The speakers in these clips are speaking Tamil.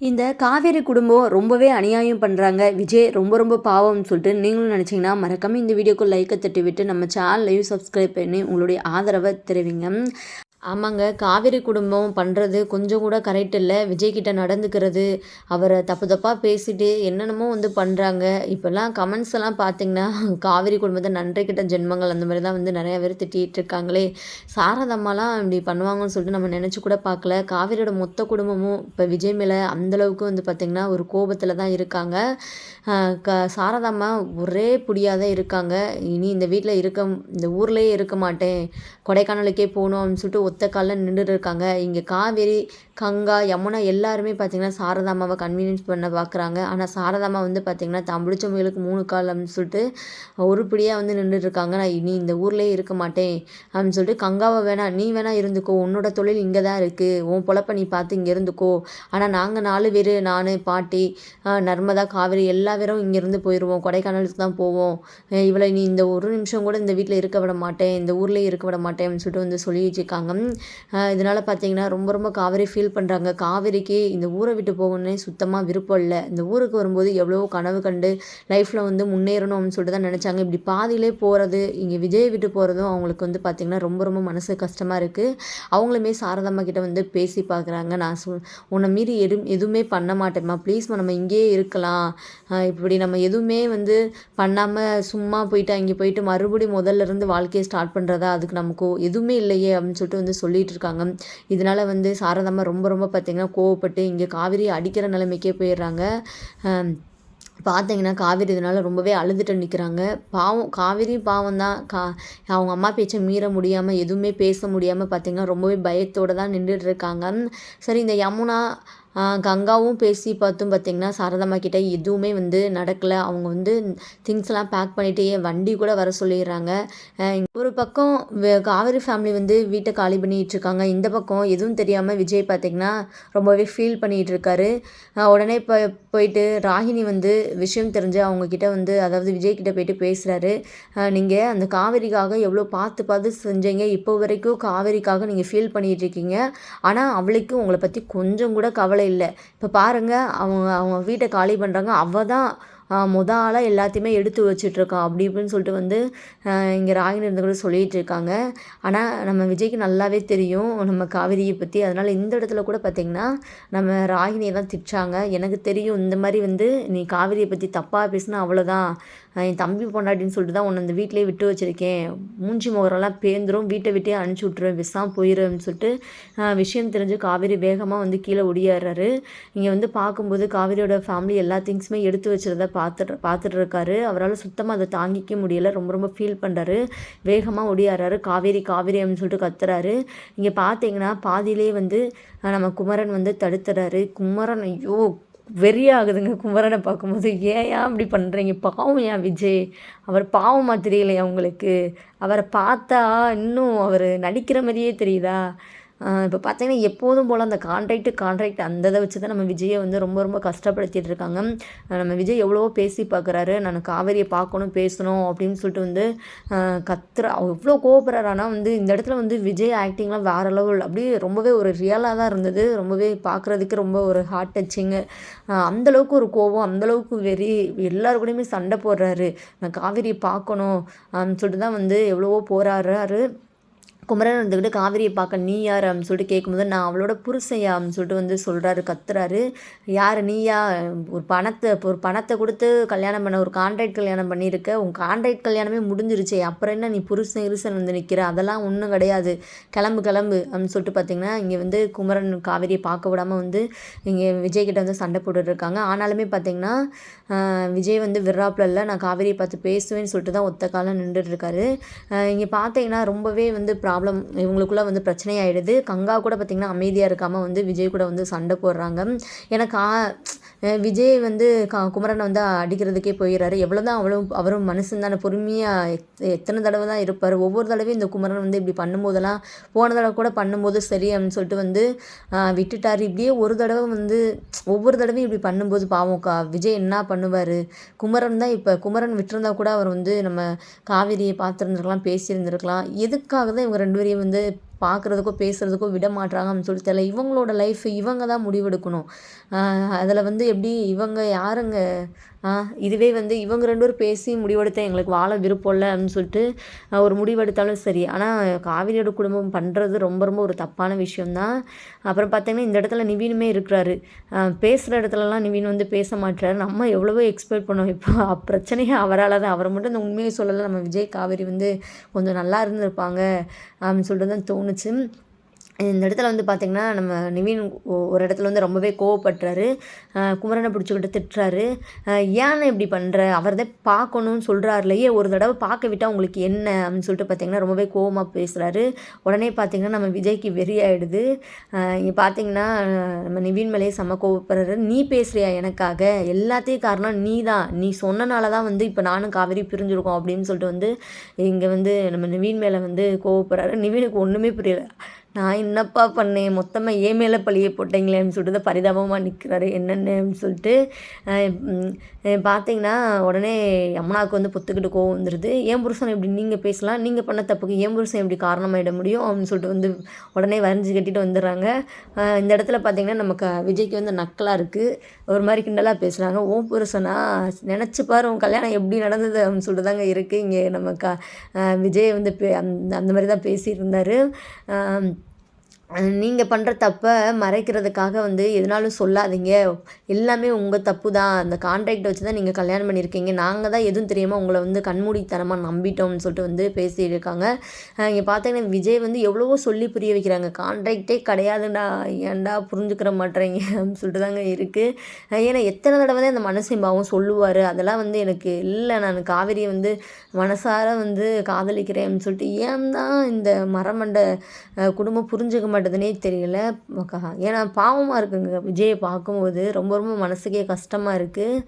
இந்த காவேரி குடும்பம் ரொம்பவே அநியாயம் பண்ணுறாங்க விஜய் ரொம்ப ரொம்ப பாவம்னு சொல்லிட்டு நீங்களும் நினச்சிங்கன்னா மறக்காமல் இந்த வீடியோக்கு லைக்கை தட்டி விட்டு நம்ம சேனலையும் சப்ஸ்கிரைப் பண்ணி உங்களுடைய ஆதரவை தெரிவிங்க. ஆமாங்க. காவேரி குடும்பம் பண்ணுறது கொஞ்சம் கூட கரெக்ட் இல்லை. விஜய்கிட்ட நடந்துக்கிறது அவரை தப்பு தப்பாக பேசிட்டு என்னென்னமோ வந்து பண்ணுறாங்க இப்போல்லாம் கமெண்ட்ஸ் எல்லாம் பார்த்தீங்கன்னா காவேரி குடும்பத்தை நன்றி கிட்ட ஜென்மங்கள் அந்த மாதிரி தான் வந்து நிறையா பேர் திட்டிகிட்டு இருக்காங்களே. சாரதம்மாலாம் இப்படி பண்ணுவாங்கன்னு சொல்லிட்டு நம்ம நினச்சி கூட பார்க்கல காவேரியோட மொத்த குடும்பமும் இப்போ விஜய் மேலே அந்தளவுக்கு வந்து பார்த்திங்கன்னா ஒரு கோபத்தில் தான் இருக்காங்க. க சாரதாம்மா ஒரே புடியாக தான் இருக்காங்க. இனி இந்த வீட்டில் இருக்க இந்த ஊர்லேயே இருக்க மாட்டேன். கொடைக்கானலுக்கே போகணும் அப்படின்னு சொல்லிட்டு ஒத்த காலில் நின்றுட்டு இருக்காங்க இங்கே காவேரி கங்கா யமுனா எல்லாருமே பார்த்திங்கன்னா சாரதாமாவை கன்வீனியன்ஸ் பண்ண பார்க்குறாங்க ஆனால் சாரதாமா வந்து பார்த்திங்கன்னா தான் பிடிச்ச முயலுக்கு மூணு கால் அப்படின்னு சொல்லிட்டு உருப்படியாக வந்து நின்றுட்டு இருக்காங்க நான் இனி இந்த ஊர்லேயே இருக்க மாட்டேன் அப்படின்னு சொல்லிட்டு கங்காவை வேணாம் நீ வேணால் இருந்துக்கோ. உன்னோட தொழில் இங்கே தான் இருக்குது உன் பொழப்ப நீ பார்த்து இங்கே இருந்துக்கோ. ஆனால் நாங்கள் நாலு பேர் நான் பாட்டி நர்மதா காவேரி எல்லா பேரும் இங்கேருந்து போயிடுவோம் கொடைக்கானலுக்கு தான் போவோம். இவளை நீ இந்த ஒரு நிமிஷம் கூட இந்த வீட்டில் இருக்க விட மாட்டேன். இந்த ஊர்லேயே இருக்க விட மாட்டேன் அப்படின்னு சொல்லிட்டு வந்து சொல்லி வச்சுருக்காங்க இதனால் பார்த்தீங்கன்னா ரொம்ப ரொம்ப காவேரி ஃபீல் பண்ணுறாங்க காவேரிக்கு இந்த ஊரை விட்டு போகணுன்னே சுத்தமாக விருப்பம் இல்லை. இந்த ஊருக்கு வரும்போது எவ்வளோ கனவு கண்டு லைஃப்பில் வந்து முன்னேறணும் அப்படின்னு சொல்லிட்டு தான் நினச்சாங்க. இப்படி பாதியிலே போகிறது இங்கே விஜய் விட்டு போகிறதும் அவங்களுக்கு வந்து பார்த்திங்கன்னா ரொம்ப ரொம்ப மனசு கஷ்டமாக இருக்குது அவங்களுமே சாரதம்மா கிட்ட வந்து பேசி பார்க்குறாங்க நான் சொல் உன்னை மீறி எது எதுவுமே பண்ண மாட்டேம்மா. ப்ளீஸ்மா நம்ம இங்கேயே இருக்கலாம். இப்படி நம்ம எதுவுமே வந்து பண்ணாமல் சும்மா போயிட்டு அங்கே போயிட்டு மறுபடியும் முதல்ல இருந்து வாழ்க்கையை ஸ்டார்ட் பண்ணுறதா அதுக்கு நமக்கு எதுவுமே இல்லையே அப்படின்னு சொல்லிட்டு வந்து சொல்லிகிட்டு இருக்காங்க இதனால் வந்து சாரதாம்மா ரொம்ப ரொம்ப பார்த்திங்கன்னா கோவப்பட்டு இங்கே காவிரி அடிக்கிற நிலைமைக்கே போயிடுறாங்க. பார்த்தீங்கன்னா காவேரி இதனால் ரொம்பவே அழுதுட்டு நிற்கிறாங்க. பாவம் காவேரி பாவம் தான். கா அவங்க அம்மா பேச்சை மீற முடியாமல் எதுவுமே பேச முடியாமல் பார்த்திங்கன்னா ரொம்பவே பயத்தோடு தான் நின்றுட்டு இருக்காங்க சரி இந்த யமுனா கங்காவும் பேசி பார்த்தும் பார்த்திங்கன்னா சாரதாம்மா கிட்டே எதுவுமே வந்து நடக்கலை. அவங்க வந்து திங்ஸ்லாம் பேக் பண்ணிவிட்டு வண்டி கூட வர சொல்லிடுறாங்க. ஒரு பக்கம் காவேரி ஃபேமிலி வந்து வீட்டை காலி பண்ணிகிட்டு இருக்காங்க. இந்த பக்கம் எதுவும் தெரியாமல் விஜய் பார்த்திங்கன்னா ரொம்பவே ஃபீல் பண்ணிகிட்டு இருக்காரு. உடனே இப்போ போயிட்டு ராகினி வந்து விஷயம் தெரிஞ்சு அவங்கக்கிட்ட வந்து அதாவது விஜய் கிட்ட போயிட்டு பேசுகிறாரு நீங்கள் அந்த காவேரிக்காக எவ்வளோ பார்த்து பார்த்து செஞ்சீங்க. இப்போ வரைக்கும் காவேரிக்காக நீங்கள் ஃபீல் பண்ணிகிட்டு இருக்கீங்க. ஆனால் அவளுக்கு உங்களை பற்றி கொஞ்சம் கூட கவலை இல்லை. இப்போ பாருங்கள் அவங்க அவங்க வீட்டை காலி பண்ணுறாங்க அவள் தான் முத ஆளாக எல்லாத்தையுமே எடுத்து வச்சிட்ருக்கான். அப்படி இப்படின்னு சொல்லிட்டு வந்து இங்கே ராகினி இருந்து கூட சொல்லிகிட்டு இருக்காங்க. ஆனால் நம்ம விஜய்க்கு நல்லாவே தெரியும் நம்ம காவிரியை பற்றி அதனால் இந்த இடத்துல கூட பார்த்திங்கன்னா நம்ம ராகினியை தான் திட்டாங்க. எனக்கு தெரியும் இந்த மாதிரி வந்து நீ காவிரியை பற்றி தப்பாக பேசினா அவ்வளோதான் என் தம்பி பொண்டாட்டின்னு சொல்லிட்டு தான் உன்னை இந்த வீட்டிலே விட்டு வச்சுருக்கேன். மூஞ்சி முகரெல்லாம் பேந்துரும் வீட்டை விட்டே அனுப்பிச்சி விட்ருவேன் விசாம் போயிடுன்னு சொல்லிட்டு விஷயம் தெரிஞ்சு காவேரி வேகமாக வந்து கீழே ஒடியாடுறாரு இங்கே வந்து பார்க்கும்போது காவேரியோட ஃபேமிலி எல்லா திங்ஸுமே எடுத்து வச்சுருந்தா பார்த்துட்டு பார்த்துட்டு இருக்காரு அவரால் சுத்தமாக அதை தாங்கிக்க முடியல. ரொம்ப ரொம்ப ஃபீல் பண்ணுறாரு வேகமாக ஒடியாடுறாரு காவேரி காவேரி அப்படின்னு சொல்லிட்டு கத்துறாரு. இங்கே பார்த்தீங்கன்னா பாதியிலே வந்து நம்ம குமரன் வந்து தடுத்துறாரு. குமரன் ஐயோ வெறியாகுதுங்க குமரனை பார்க்கும்போது. ஏன் ஏன் அப்படி பண்ணுறீங்க பாவம் ஏன் விஜய்? அவர் பாவமாக தெரியலையா உங்களுக்கு? அவரை பார்த்தா இன்னும் அவர் நடிக்கிற மாதிரியே தெரியுதா? இப்போ பார்த்தீங்கன்னா எப்போதும் போல் அந்த கான்ட்ராக்ட் கான்ட்ராக்ட் அந்த இதை வச்சு தான் நம்ம விஜயை வந்து ரொம்ப ரொம்ப கஷ்டப்படுத்திட்டு இருக்காங்க. நம்ம விஜய் எவ்வளவோ பேசி பார்க்குறாரு நான் காவேரியை பார்க்கணும் பேசணும் அப்படின்னு சொல்லிட்டு வந்து கத்துற எவ்வளோ கோபப்படுறாரு ஆனால் வந்து இந்த இடத்துல வந்து விஜய் ஆக்டிங்லாம் வேறு லெவல் அப்படியே ரொம்பவே ஒரு ரியலாக தான் இருந்தது. ரொம்பவே பார்க்குறதுக்கு ரொம்ப ஒரு ஹார்ட் டச்சிங்கு அந்தளவுக்கு ஒரு கோவம் அந்தளவுக்கு வெறி எல்லாரு கூடயுமே சண்டை போடுறாரு. நான் காவேரியை பார்க்கணும் சொல்லிட்டு தான் வந்து எவ்வளவோ போராடுறாரு. குமரன் வந்துக்கிட்டு காவிரியை பார்க்க நீ யார்? அப்படின்னு சொல்லிட்டு கேட்கும்போது நான் அவளோட புருஷையா அப்படின்னு சொல்லிட்டு வந்து சொல்கிறாரு கத்துறாரு. யார் நீயா ஒரு பணத்தை ஒரு பணத்தை கொடுத்து கல்யாணம் பண்ண ஒரு கான்ட்ராக்ட் கல்யாணம் பண்ணியிருக்க. உன் கான்ட்ராக்ட் கல்யாணமே முடிஞ்சிருச்சே. அப்புறம் என்ன நீ புருஷன் இருசன் வந்து நிற்கிற அதெல்லாம் ஒன்றும் கிடையாது. கிளம்பு கிளம்பு அப்படின்னு சொல்லிட்டு பார்த்தீங்கன்னா இங்கே வந்து குமரன் காவிரியை பார்க்க விடாமல் வந்து இங்கே விஜய் கிட்ட வந்து சண்டை போட்டுட்ருக்காங்க ஆனாலுமே பார்த்தீங்கன்னா விஜய் வந்து விர்ராப்பில் இல்லை. நான் காவிரியை பார்த்து பேசுவேன்னு சொல்லிட்டு தான் ஒத்த காலம் நின்றுட்டுருக்காரு இங்கே பார்த்தீங்கன்னா ரொம்பவே வந்து ப்ரா ப்ராப்ளம் இவங்களுக்குள்ளே வந்து பிரச்சனை ஆகிடுது கங்கா கூட பார்த்திங்கன்னா அமைதியாக இருக்காமல் வந்து விஜய் கூட வந்து சண்டை போடுறாங்க. எனக்கு விஜய் வந்து க குமரனை வந்து அடிக்கிறதுக்கே போயிடுறாரு எவ்வளோ தான் அவ்வளோ அவரும் மனுஷன் தானே பொறுமையாக எத்தனை தடவை தான் இருப்பார். ஒவ்வொரு தடவையும் இந்த குமரன் வந்து இப்படி பண்ணும்போதெல்லாம் போன தடவை கூட பண்ணும்போது சரி அப்படின்னு சொல்லிட்டு வந்து விட்டுட்டார். இப்படியே ஒரு தடவை வந்து ஒவ்வொரு தடவையும் இப்படி பண்ணும்போது பாவம் கா விஜய் என்ன பண்ணுவார்? குமரன் தான் இப்போ குமரன் விட்டுருந்தா கூட அவர் வந்து நம்ம காவிரியை பார்த்துருந்துருக்கலாம் பேசியிருந்துருக்கலாம். எதுக்காக தான் இவங்க ரெண்டு பேரையும் வந்து பார்க்குறதுக்கோ பேசுகிறதுக்கோ விட மாட்றாங்க அப்படின்னு சொல்லிட்டு தெரியல. இவங்களோட லைஃப் இவங்க தான் முடிவெடுக்கணும். அதில் வந்து எப்படி இவங்க யாருங்க? இதுவே வந்து இவங்க ரெண்டு பேரும் பேசி முடிவெடுத்த எங்களுக்கு வாழ விருப்பம் இல்லை அப்படின்னு சொல்லிட்டு ஒரு முடிவெடுத்தாலும் சரி. ஆனால் காவிரியோட குடும்பம் பண்ணுறது ரொம்ப ரொம்ப ஒரு தப்பான விஷயம்தான். அப்புறம் பார்த்திங்கன்னா இந்த இடத்துல நிவீனுமே இருக்கிறாரு. பேசுகிற இடத்துலலாம் நிவீன் வந்து பேச மாட்டார் நம்ம எவ்வளவோ எக்ஸ்பெக்ட் பண்ணோம். இப்போ பிரச்சனையே அவரால் தான். அவரை மட்டும் இந்த உண்மையை சொல்லலை. நம்ம விஜய் காவேரி வந்து கொஞ்சம் நல்லா இருந்திருப்பாங்க அப்படின்னு சொல்லிட்டு தான் தோணுச்சு இந்த இடத்துல வந்து பார்த்திங்கன்னா நம்ம நிவின் ஒரு இடத்துல வந்து ரொம்பவே கோவப்படுறாரு. குமரனை பிடிச்சிக்கிட்டு திட்டுறாரு. ஏன்னு இப்படி பண்ணுற அவர் தான் பார்க்கணும்னு சொல்கிறாருலையே ஒரு தடவை பார்க்க விட்டால் உங்களுக்கு என்ன? அப்படின்னு சொல்லிட்டு பார்த்திங்கன்னா ரொம்பவே கோவமாக பேசுகிறாரு உடனே பார்த்திங்கன்னா நம்ம விஜய்க்கு வெறி ஆகிடுது இங்கே பார்த்திங்கன்னா நம்ம நிவின் மேலேயே செம்ம கோவப்படுறாரு. நீ பேசுகிறியா எனக்காக? எல்லாத்தையும் காரணம் நீ தான் நீ சொன்னனால தான் வந்து இப்போ நானும் காவேரி பிரிஞ்சிருக்கோம் அப்படின்னு சொல்லிட்டு வந்து இங்கே வந்து நம்ம நிவின் மேலே வந்து கோவப்படுறாரு. நிவினுக்கு ஒன்றுமே புரியல. நான் என்னப்பா பண்ணேன்? மொத்தமாக ஏன் மேலே பழியை போட்டீங்களேன்னு சொல்லிட்டு பரிதாபமாக நிற்கிறாரு என்னென்னு சொல்லிட்டு பார்த்தீங்கன்னா உடனே அம்மனாவுக்கு வந்து பொத்துக்கிட்டு கோவம் வந்துடுது ஏன் புருஷன் இப்படி நீங்கள் பேசலாம்? நீங்கள் பண்ண தப்புக்கு ஏன் புருஷன் எப்படி காரணமாயிட முடியும்? அப்படின்னு சொல்லிட்டு வந்து உடனே வரைஞ்சி கட்டிட்டு வந்துடுறாங்க. இந்த இடத்துல பார்த்தீங்கன்னா நமக்கு விஜய்க்கு வந்து நக்கலாக இருக்குது ஒரு மாதிரி கிண்டலாக பேசுகிறாங்க ஓ புருஷனா நினச்சி பாரு உன் கல்யாணம் எப்படி நடந்தது? அப்படின்னு சொல்லிட்டு தாங்க இருக்குது இங்கே நம்ம க விஜய் வந்து அந்த அந்த மாதிரி தான் பேசியிருந்தார். நீங்கள் பண்ணுற தப்பை மறைக்கிறதுக்காக வந்து எதுனாலும் சொல்லாதீங்க. எல்லாமே உங்கள் தப்பு தான் அந்த கான்ட்ராக்டை வச்சு தான் நீங்கள் கல்யாணம் பண்ணியிருக்கீங்க. நாங்கள் தான் எதுவும் தெரியாமல் உங்களை வந்து கண்மூடித்தனமாக நம்பிட்டோம்னு சொல்லிட்டு வந்து பேசியிருக்காங்க. இங்கே பார்த்தீங்கன்னா விஜய் வந்து எவ்வளவோ சொல்லி புரிய வைக்கிறாங்க. கான்ட்ராக்டே கிடையாதுடா ஏன்டா புரிஞ்சுக்கிற மாட்டேறீங்க அப்படின்னு சொல்லிட்டு தாங்க இருக்குது ஏன்னா எத்தனை தடவை தான் அந்த மனசிம்பாவும் சொல்லுவார். அதெல்லாம் வந்து எனக்கு இல்லை. நான் காவிரியை வந்து மனசார வந்து காதலிக்கிறேன்னு சொல்லிட்டு ஏன் தான் இந்த மரமண்ட குடும்பம் புரிஞ்சுக்க மாட்டேதுனே தெரியல. ஏன்னா பாவமாக இருக்குங்க. விஜயை பார்க்கும்போது ரொம்ப ரொம்ப மனசுக்கே கஷ்டமாக இருக்குது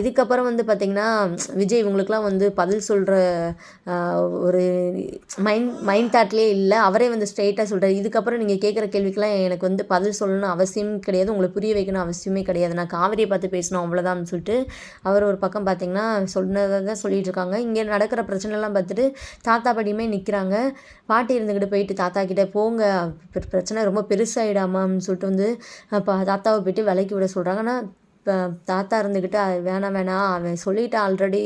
இதுக்கப்புறம் வந்து பார்த்திங்கன்னா விஜய் இவங்களுக்குலாம் வந்து பதில் சொல்கிற ஒரு மைண்ட் மைண்ட் தாட்லேயே இல்லை. அவரே வந்து ஸ்ட்ரெயிட்டாக சொல்கிறார் இதுக்கப்புறம் நீங்கள் கேட்குற கேள்விக்கெலாம் எனக்கு வந்து பதில் சொல்லணும்னு அவசியம் கிடையாது. உங்களை புரிய வைக்கணும் அவசியமே கிடையாது. நான் காவிரியை பார்த்து பேசணும் அவ்வளோதான் சொல்லிட்டு அவர் ஒரு பக்கம் பார்த்திங்கன்னா சொன்னதை தான் சொல்லிகிட்டு இருக்காங்க இங்கே நடக்கிற பிரச்சனைலாம் பார்த்துட்டு தாத்தா படியுமே நிற்கிறாங்க பாட்டி இருந்துக்கிட்டு போயிட்டு தாத்தா கிட்டே போங்க பிரச்சனை ரொம்ப பெருசாகிடாமான்னு சொல்லிட்டு வந்து இப்போ தாத்தாவை போய்ட்டு விலைக்கு விட சொல்கிறாங்க ஆனால் இப்போ தாத்தா இருந்துக்கிட்டு வேணாம் வேணாம் அவன் சொல்லிட்டான் ஆல்ரெடி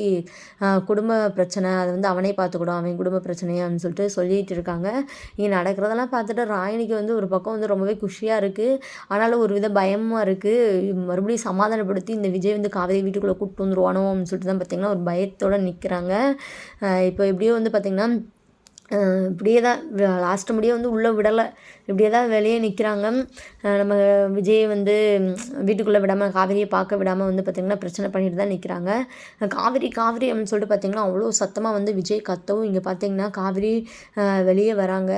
குடும்ப பிரச்சனை. அதை வந்து அவனே பார்த்துக்கிடும். அவன் குடும்ப பிரச்சனையான்னு சொல்லிட்டு சொல்லிகிட்டு இருக்காங்க. இங்கே நடக்கிறதெல்லாம் பார்த்துட்டு ராயினிக்கு வந்து ஒரு பக்கம் வந்து ரொம்பவே குஷியாக இருக்குது ஆனாலும் ஒரு வித பயமாக இருக்குது மறுபடியும் சமாதானப்படுத்தி இந்த விஜய் வந்து காவிரி வீட்டுக்குள்ளே கூப்பிட்டு வந்துருவானோ அப்படின்னு சொல்லிட்டு தான் பார்த்திங்கன்னா ஒரு பயத்தோடு நிற்கிறாங்க இப்போ எப்படியோ வந்து பார்த்திங்கன்னா இப்படியே தான் லாஸ்ட்டு முடிய வந்து உள்ளே விடலை. இப்படியே தான் வெளியே நிற்கிறாங்க நம்ம விஜய் வந்து வீட்டுக்குள்ளே விடாமல் காவிரியை பார்க்க விடாமல் வந்து பார்த்திங்கன்னா பிரச்சனை பண்ணிட்டு தான் நிற்கிறாங்க காவிரி காவிரி அப்படின்னு சொல்லிட்டு பார்த்திங்கன்னா அவ்வளோ சத்தமாக வந்து விஜய் கத்தவும் இங்கே பார்த்திங்கன்னா காவிரி வெளியே வராங்க.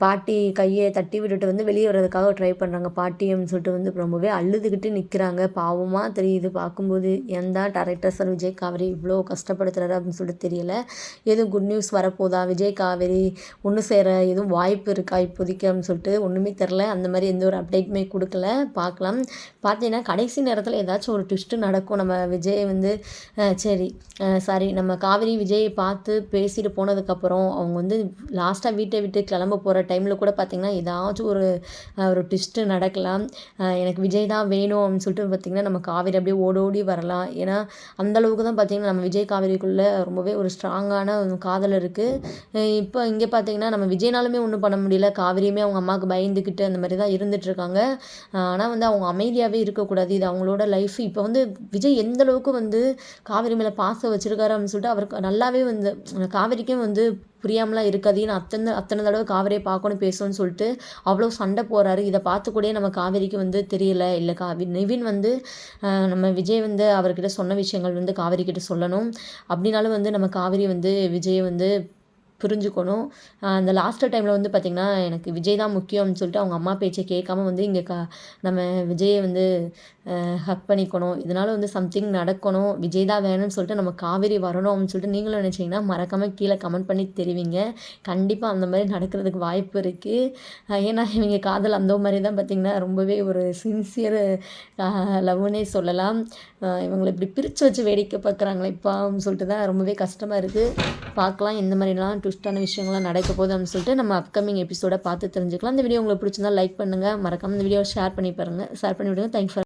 பாட்டி கையை தட்டி விட்டுட்டு வந்து வெளியே வர்றதுக்காக ட்ரை பண்ணுறாங்க பாட்டியம்னு சொல்லிட்டு வந்து ரொம்பவே அழுதுகிட்டு நிற்கிறாங்க பாவமாக தெரியுது. பார்க்கும்போது எந்த டேரக்டர் சார் விஜய் காவேரி இவ்வளோ கஷ்டப்படுத்துறாரு? அப்படின்னு சொல்லிட்டு தெரியல. எதுவும் குட் நியூஸ் வரப்போதா? விஜய் காவேரி ஒன்று சேர எதுவும் வாய்ப்பு இருக்கா இப்போதைக்கு? அப்படின்னு சொல்லிட்டு ஒன்றுமே தெரில அந்த மாதிரி எந்த ஒரு அப்டேட்டுமே கொடுக்கல. பார்க்கலாம். பார்த்தீங்கன்னா கடைசி நேரத்தில் ஏதாச்சும் ஒரு ட்விஸ்ட்டு நடக்கும். நம்ம விஜய் வந்து சரி சாரி நம்ம காவேரி விஜயை பார்த்து பேசிட்டு போனதுக்கப்புறம் அவங்க வந்து லாஸ்ட்டாக வீட்டை விட்டு கிளம்ப போகிற டைமில் கூட பார்த்திங்கன்னா ஏதாச்சும் ஒரு ஒரு ட்விஸ்ட்டு நடக்கலாம். எனக்கு விஜய் தான் வேணும் அப்படின்னு சொல்லிட்டு பார்த்திங்கன்னா நம்ம காவேரி அப்படியே ஓடோடி வரலாம். ஏன்னா அந்தளவுக்கு தான் பார்த்திங்கன்னா நம்ம விஜய் காவேரிக்குள்ளே ரொம்பவே ஒரு ஸ்ட்ராங்கான காதல் இருக்குது இப்போ இங்கே பார்த்திங்கன்னா நம்ம விஜய்னாலுமே ஒன்றும் பண்ண முடியல. காவிரியுமே அவங்க அம்மாவுக்கு பயந்துக்கிட்டு அந்த மாதிரி தான் இருந்துகிட்ருக்காங்க ஆனால் வந்து அவங்க அமைதியாகவே இருக்கக்கூடாது. இது அவங்களோட லைஃப் இப்போ வந்து விஜய் எந்த அளவுக்கு வந்து காவிரி மேலே பாசம் வச்சுருக்காரு அப்படின்னு சொல்லிட்டு அவருக்கு நல்லாவே வந்து காவிரிக்கும் வந்து புரியாமலாம் இருக்காது நான் அத்தனை அத்தனை தடவை காவேரியை பார்க்கணும் பேசணும்னு சொல்லிட்டு அவ்வளோ சண்டை போகிறாரு இதை பார்த்து கூட நம்ம காவேரிக்கு வந்து தெரியல. இல்லை காவி நிவின் வந்து நம்ம விஜய் வந்து அவர்கிட்ட சொன்ன விஷயங்கள் வந்து காவேரி கிட்ட சொல்லணும். அப்படின்னாலும் வந்து நம்ம காவேரி வந்து விஜய் வந்து புரிஞ்சுக்கணும். அந்த லாஸ்ட்டு டைமில் வந்து பார்த்திங்கன்னா எனக்கு விஜய் தான் முக்கியம்னு சொல்லிட்டு அவங்க அம்மா பேச்சை கேட்காம வந்து இங்கே க நம்ம விஜயை வந்து ஹக் பண்ணிக்கணும். இதனால் வந்து சம்திங் நடக்கணும். விஜய் தான் வேணும்னு சொல்லிட்டு நம்ம காவேரி வரணும் அப்படின்னு சொல்லிட்டு நீங்களும் நினச்சிங்கன்னா மறக்காமல் கீழே கமெண்ட் பண்ணி தெரிவிங்க. கண்டிப்பாக அந்த மாதிரி நடக்கிறதுக்கு வாய்ப்பு இருக்குது ஏன்னா இவங்க காதல் அந்த மாதிரி தான் பார்த்திங்கன்னா ரொம்பவே ஒரு சின்சியர் லவ்னே சொல்லலாம். இவங்களை இப்படி பிரித்து வச்சு வேடிக்கை பார்க்குறாங்களே இப்போ சொல்லிட்டு தான் ரொம்பவே கஷ்டமாக இருக்குது பார்க்கலாம் இந்த மாதிரிலாம் ட்விஸ்டான விஷயங்கள்லாம் நடக்க போகுது அப்படின்னு சொல்லிட்டு நம்ம அப்கமிங் எபிசோட பார்த்து தெரிஞ்சுக்கலாம். இந்த வீடியோ உங்களுக்கு பிடிச்சிருந்தா லைக் பண்ணுங்கள் மறக்காமல் இந்த வீடியோ ஷேர் பண்ணி பாருங்கள் ஷேர் பண்ணி விடுங்க. Thanks for